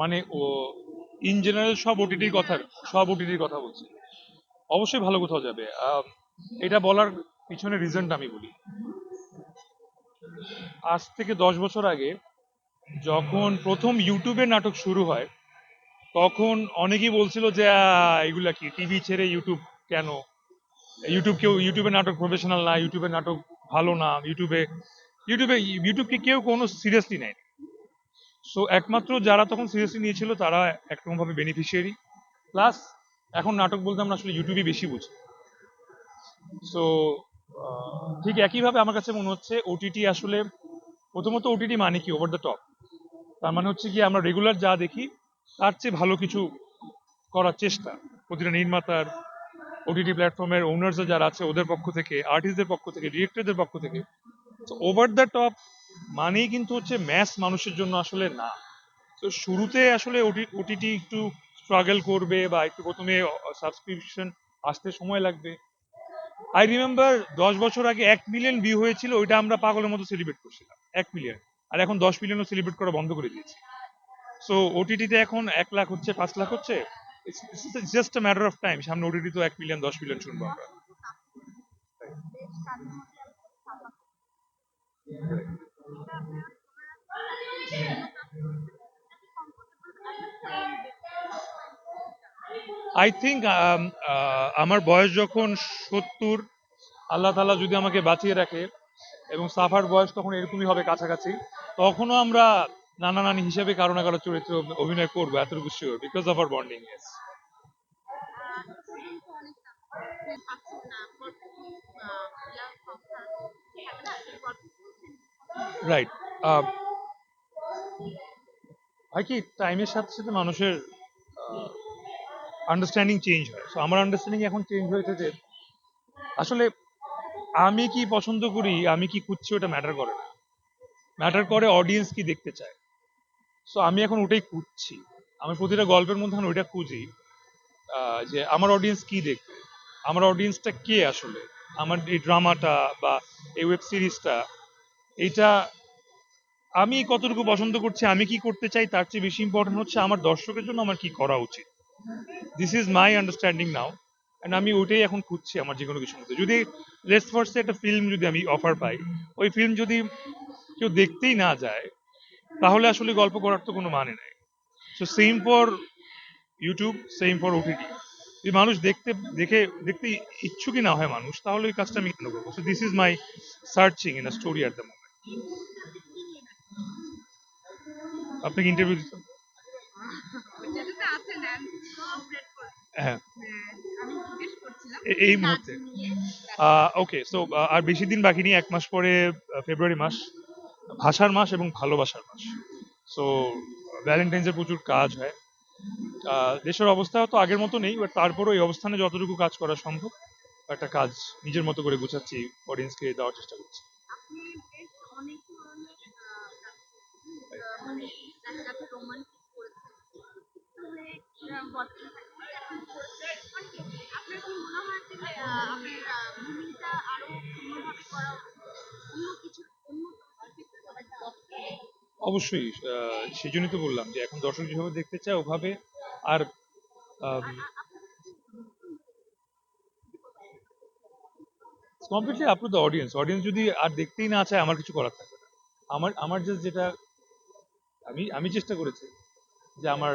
মানে ও in general সব ওটিটির কথা, সব ওটিটির কথা বলছি। অবশ্যই ভালো কোথাও যাবে। এটা বলার পিছনে রিজনটা আমি বলি। আজ থেকে দশ বছর আগে যখন প্রথম ইউটিউবে নাটক শুরু হয়, তখন অনেকেই বলছিল যে এগুলা কি? টিভি ছেড়ে ইউটিউব কেন? ইউটিউব কেউ ইউটিউবে নাটক প্রফেশনাল না ইউটিউবে নাটক ভালো না ইউটিউবে ইউটিউবে ইউটিউবকে কেউ কোনো সিরিয়াসলি নেয় সো একমাত্র যারা তখন সিরিয়াসলি নিয়েছিল, তারা একরকমভাবে বেনিফিশিয়ারি প্লাস এখন নাটক বলতে আমরা আসলে ইউটিউবে বেশি বুঝি। সো ঠিক একইভাবে আমার কাছে মনে হচ্ছে ওটিটি আসলে, প্রথমত ওটিটি মানে কি? ওভার দ্য টপ তার মানে হচ্ছে কি, আমরা রেগুলার যা দেখি, তার চেয়ে ভালো কিছু করার চেষ্টা। প্রতিটা নির্মাতার ওটিটি প্ল্যাটফর্মের ওনার্স যারা আছে, ওদের পক্ষ থেকে আর্টিস্টদের পক্ষ থেকে ডিরেক্টরদের পক্ষ থেকে ওভার দ্য টপ মানেই কিন্তু হচ্ছে ম্যাস মানুষের জন্য আসলে না। তো শুরুতে আসলে ওটিটি একটু স্ট্রাগল করবে বা একটু প্রথমে সাবস্ক্রিপশন আসতে সময় লাগবে। আই রিমেম্বার দশ বছর আগে এক মিলিয়ন ভিউ হয়েছিল, ওইটা আমরা পাগলের মতো সেলিব্রেট করছিলাম, এক মিলিয়ন আর এখন দশ মিলিয়নও সেলিব্রেট করা বন্ধ করে দিয়েছি। সো ওটিটিতে এখন এক লাখ হচ্ছে, পাঁচ লাখ হচ্ছে। জাস্ট ম্যাটার অফ টাইম সামনে ওটিটি তো এক মিলিয়ন দশ মিলিয়ন শুনব আমরা। আই থিঙ্ক আমার বয়স যখন সত্তর, আল্লাহ তালা যদি আমাকে বাঁচিয়ে রাখে এবং সাফার বয়স তখন এরকমই হবে কাছাকাছি, তখনও আমরা নানা নানি হিসেবে কারও না কারও চরিত্রে অভি- অভিনয় করব, এতটুকু sure because of R bonding right হয় কি টাইমের সাথে সাথে মানুষের আন্ডারস্ট্যান্ডিং চেঞ্জ হয়। সো আমার আন্ডারস্ট্যান্ডিং এখন চেঞ্জ হয়েছে যে, আসলে আমি কি পছন্দ করি, আমি কি খুঁজছি ওটা ম্যাটার করে না। ম্যাটার করে অডিয়েন্স কি দেখতে চায়। সো আমি এখন ওটাই খুঁজছি। আমি প্রতিটা গল্পের মধ্যে এখন ওইটা খুঁজি যে আমার অডিয়েন্স কি দেখবে? আমার অডিয়েন্সটা কে আসলে? আমার এই ড্রামাটা বা এই ওয়েব সিরিজটা এইটা আমি কতটুকু পছন্দ করছি, আমি কি করতে চাই, তার চেয়ে বেশি ইম্পর্টেন্ট হচ্ছে আমার দর্শকের জন্য আমার কি করা উচিত। This is my understanding now and আমি ওইটাই এখন খুঁজছি আমার যে কোনো কিছুর মধ্যে। যদি লেটস ফার্স্টে একটা ফিল্ম যদি আমি অফার পাই, ওই ফিল্ম যদি কেউ দেখতেই না যায়, তাহলে আসলে গল্প করার তো কোনো মানে নেই। So same for YouTube same for OTT যদি মানুষ দেখতে, দেখে, দেখতে ইচ্ছুকই না হয় মানুষ, তাহলে ওই কাজটা আমি কেন করব? So this is my searching in a story at the moment interview and so great for- হ্যাঁ। হ্যাঁ, এই মুহূর্তে। ওকে সো আর বেশি দিন বাকি নেই এক মাস পরে ফেব্রুয়ারি মাস। ভাষার মাস এবং ভালোবাসার মাস। সো ভ্যালেন্টাইন্সের প্রচুর কাজ হয়। দেশের অবস্থা তো আগের মতো নেই বাট তারপরও এই অবস্থানে যতটুকু কাজ করা সম্ভব একটা কাজ নিজের মতো করে গুছাচ্ছি অডিয়েন্সকে দেওয়ার চেষ্টা করছি। দেখা রোমান্টিক। মানে আপনার কি মনে হয় যে আপনার ভূমিকা আরও করা অন্য কিছু অন্য? অবশ্যই আহ, সেই জন্যই তো বললাম যে এখন দর্শক যেভাবে দেখতে চায় ওভাবে আর completely up to the audience audience যদি আর দেখতেই না চায় আমার কিছু করার থাকবে না। আমার আমার জাস্ট যেটা আমি আমি চেষ্টা করেছি যে আমার